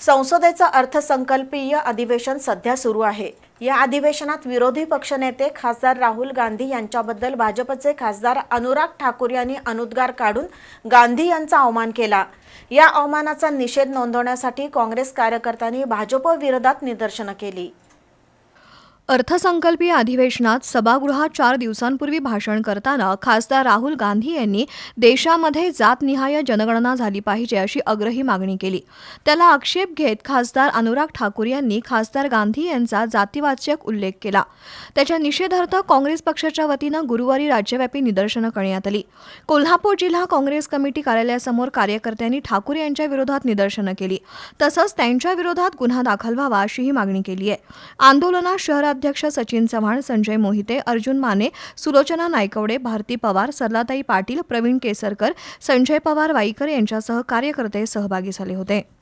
संसदेचं अर्थसंकल्पीय अधिवेशन सध्या सुरू आहे. या अधिवेशनात विरोधी पक्षनेते खासदार राहुल गांधी यांच्याबद्दल भाजपचे खासदार अनुराग ठाकूर यांनी अनुद्गार काढून गांधी यांचा अवमान केला. या अवमानाचा निषेध नोंदवण्यासाठी काँग्रेस कार्यकर्त्यांनी भाजप विरोधात निदर्शनं केली. अर्थसंकल्पीय अधिवेशनात सभागृहात चार दिवसांपूर्वी भाषण करताना खासदार राहुल गांधी यांनी देशामध्ये जातनिहाय जनगणना झाली पाहिजे अशी आग्रही मागणी केली. त्याला आक्षेप घेत खासदार अनुराग ठाकूर यांनी खासदार गांधी यांचा जातीवाचक उल्लेख केला. त्याच्या निषेधार्थ काँग्रेस पक्षाच्या वतीनं गुरुवारी राज्यव्यापी निदर्शनं करण्यात आली. कोल्हापूर जिल्हा काँग्रेस कमिटी कार्यालयासमोर कार्यकर्त्यांनी ठाकूर यांच्या विरोधात निदर्शनं केली. तसंच त्यांच्या विरोधात गुन्हा दाखल व्हावा अशीही मागणी केली आहे. आंदोलनात शहरात जिल्हाध्यक्ष सचिन चव्हाण संजय मोहिते अर्जुन माने सुलोचना नायकवडे भारती पवार सरलाताई पाटील प्रवीण केसरकर संजय पवार वाईकर यांच्यासह कार्यकर्ते सहभागी झाले होते.